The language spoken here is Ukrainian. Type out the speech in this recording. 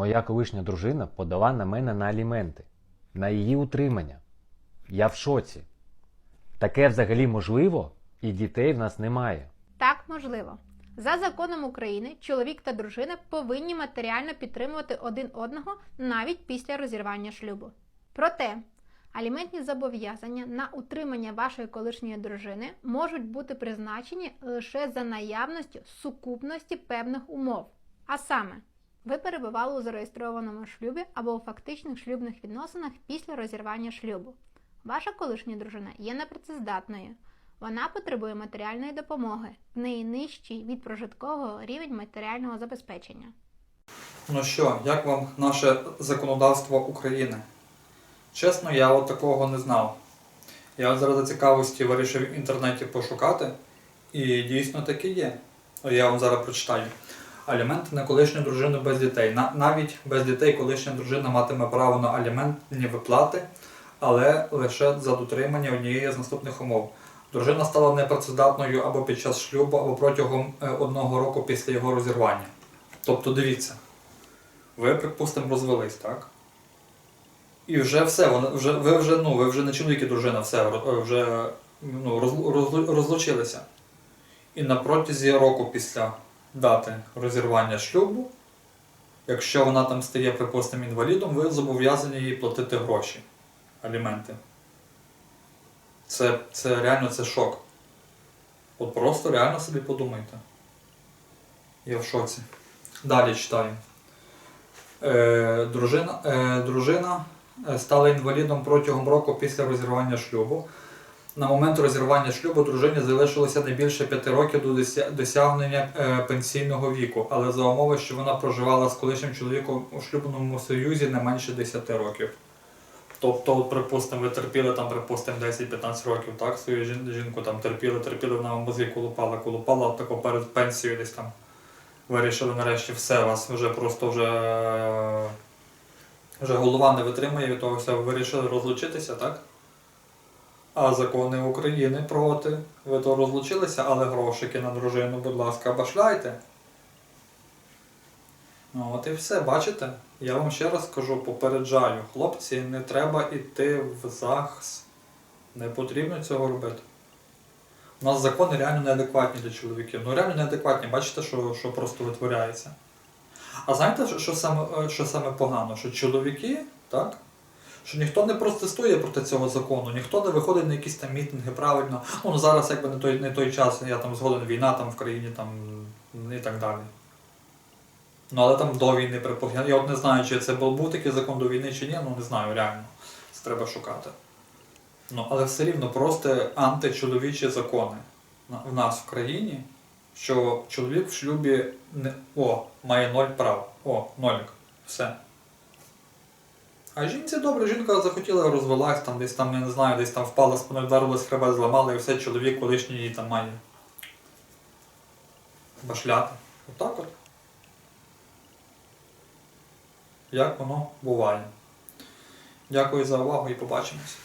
Моя колишня дружина подала на мене на аліменти, на її утримання. Я в шоці. Таке взагалі можливо, і дітей в нас немає. Так, можливо. За законом України, чоловік та дружина повинні матеріально підтримувати один одного навіть після розірвання шлюбу. Проте, аліментні зобов'язання на утримання вашої колишньої дружини можуть бути призначені лише за наявністю сукупності певних умов. А саме, ви перебували у зареєстрованому шлюбі або у фактичних шлюбних відносинах після розірвання шлюбу. Ваша колишня дружина є непрацездатною. Вона потребує матеріальної допомоги. В неї нижчий від прожиткового рівень матеріального забезпечення. Ну що, як вам наше законодавство України? Чесно, я от такого не знав. Я заради цікавості вирішив в інтернеті пошукати, і дійсно таке є. Я вам зараз прочитаю. Аліменти на колишню дружину без дітей. Навіть без дітей колишня дружина матиме право на аліментні виплати, але лише за дотримання однієї з наступних умов. Дружина стала непрацездатною або під час шлюбу, або протягом е, одного року після його розірвання. Тобто, дивіться, ви, припустимо, розвелись, так? І вже все, вже, ви вже, ну, ви вже не чоловік і дружина, все, вже ну, роз, роз, розлучилися. І на протязі року після дати розірвання шлюбу, якщо вона там стає, припустимо, інвалідом, ви зобов'язані їй платити гроші, аліменти. Це, це реально це шок. От просто реально собі подумайте. Я в шоці. Далі читаю. Е, дружина, е, дружина е, стала інвалідом протягом року після розірвання шлюбу. На момент розірвання шлюбу дружині залишилося не більше 5 років до досягнення е, пенсійного віку, але за умови, що вона проживала з колишнім чоловіком у шлюбному союзі не менше 10 років. Тобто, припустимо, ви терпіли там, припустимо, 10-15 років, так, свою жінку там терпіли, терпіли, вона вам мозги колупала, колупала, от тако перед пенсією десь там вирішили нарешті все, вас вже просто вже, вже голова не витримує від того все, вирішили розлучитися, так? А закони України проти. Ви то розлучилися, але грошики на дружину, будь ласка, башляйте. Ну от і все, бачите? Я вам ще раз кажу, попереджаю, хлопці, не треба йти в ЗАГС. Не потрібно цього робити. У нас закони реально неадекватні для чоловіків. Ну реально неадекватні, бачите, що, що просто витворяється. А знаєте, що, саме, що саме погано? Що чоловіки, так? Що ніхто не протестує проти цього закону, ніхто не виходить на якісь там мітинги правильно. Ну зараз якби не той, не той час, я там згоден війна там в країні там і так далі. Ну але там до війни припустимо. Я от не знаю, чи це був такий закон до війни чи ні, ну не знаю, реально. Це треба шукати. Ну, але все рівно просто античоловічі закони в нас в країні, що чоловік в шлюбі не, о, має ноль прав. О, нолік. Все. А жінці добре, жінка захотіла розвелась, там десь там, я не знаю, десь там впала спина вдарилась хребет, зламала і все, чоловік колишній її там має. Башляти. Отак от. Як воно буває. Дякую за увагу і побачимось.